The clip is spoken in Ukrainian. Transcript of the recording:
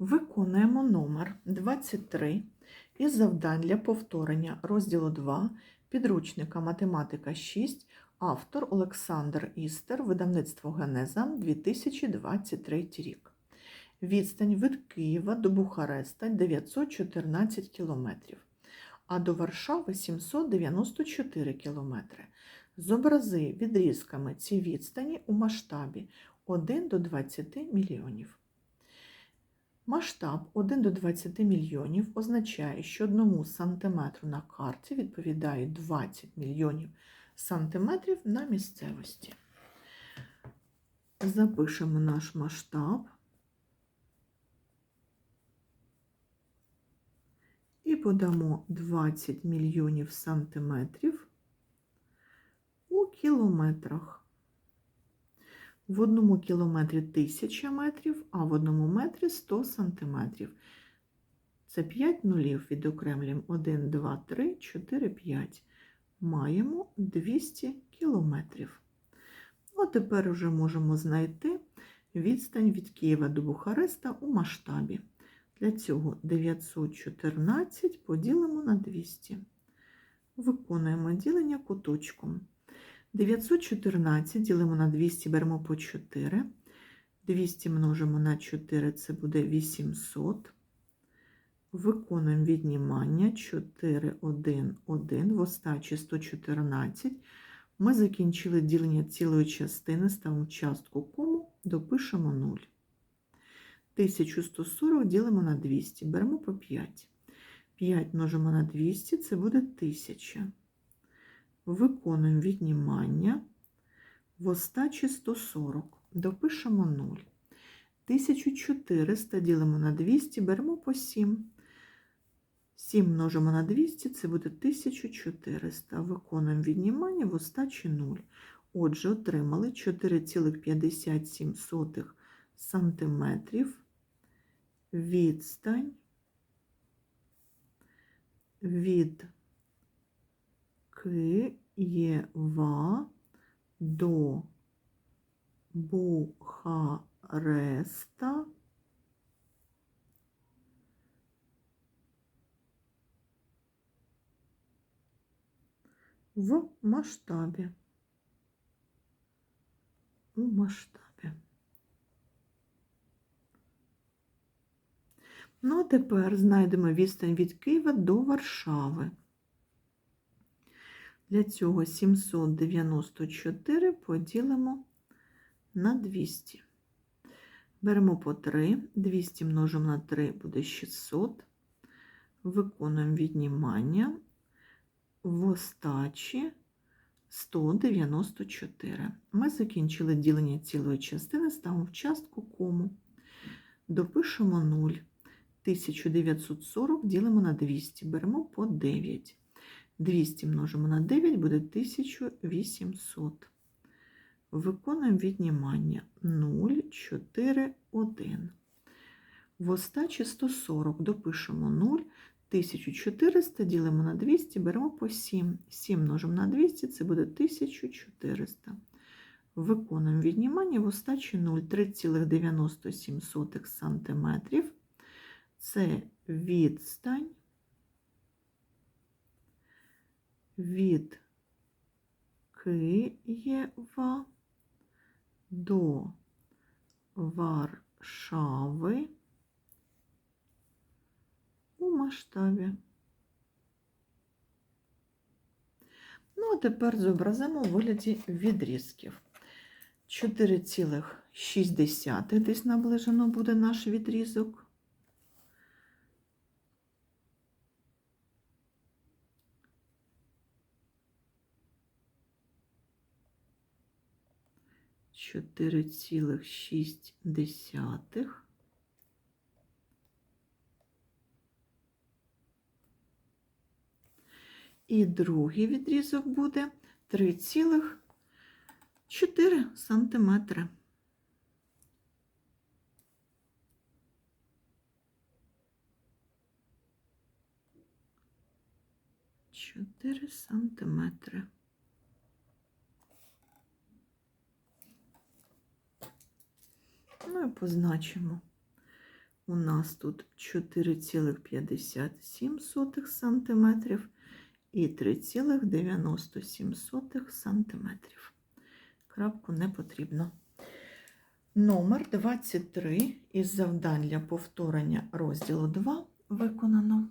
Виконуємо номер 23 із завдань для повторення розділу 2 підручника Математика 6, автор Олександр Істер, видавництво Генеза 2023 рік. Відстань від Києва до Бухареста 914 км, а до Варшави 794 км. Зобрази відрізками ці відстані у масштабі 1 до 20 мільйонів. Масштаб 1 до 20 мільйонів означає, що одному сантиметру на карті відповідає 20 мільйонів сантиметрів на місцевості. Запишемо наш масштаб і подамо 20 мільйонів сантиметрів у кілометрах. В одному кілометрі 1000 метрів, а в одному метрі 100 сантиметрів. Це 5 нулів відокремлюємо 1, 2, 3, 4, 5. Маємо 200 кілометрів. Ну, а тепер вже можемо знайти відстань від Києва до Бухареста у масштабі. Для цього 914 поділимо на 200. Виконуємо ділення куточком. 914 ділимо на 200, беремо по 4. 200 множимо на 4, це буде 800. Виконуємо віднімання 4, 1, 1, в остачі 114. Ми закінчили ділення цілої частини, ставимо частку кому, допишемо 0. 1140 ділимо на 200, беремо по 5. 5 множимо на 200, це буде 1000. Виконуємо віднімання в остачі 140. Допишемо 0. 1400 ділимо на 200, беремо по 7. 7 множимо на 200, це буде 1400. Виконуємо віднімання в остачі 0. Отже, отримали 4,57 сантиметрів відстань від Києва до Бухареста в масштабі. У масштабі. Ну, а тепер знайдемо відстань від Києва до Варшави. Для цього 794 поділимо на 200. Беремо по 3, 200 множимо на 3 буде 600. Виконуємо віднімання в остачі 194. Ми закінчили ділення цілої частини, ставимо в частку кому. Допишемо 0. 1940 ділимо на 200, беремо по 9. 200 множимо на 9 буде 1800. Виконуємо віднімання 0, 4, 1. В остачі 140 допишемо 0, 1400 ділимо на 200, беремо по 7. 7 множимо на 200, це буде 1400. Виконуємо віднімання в остачі 0, 3,97 см. Це відстань від Києва до Варшави у масштабі. Ну, а тепер зобразимо у вигляді відрізків. 4,6 десь наближено буде наш відрізок. Чотири цілих шість десятих. І другий відрізок буде 3,4 сантиметри. Чотири сантиметри. Ну і позначимо у нас тут 4,57 см і 3,97 см. Крапку не потрібно. Номер 23 із завдань для повторення розділу 2 виконано.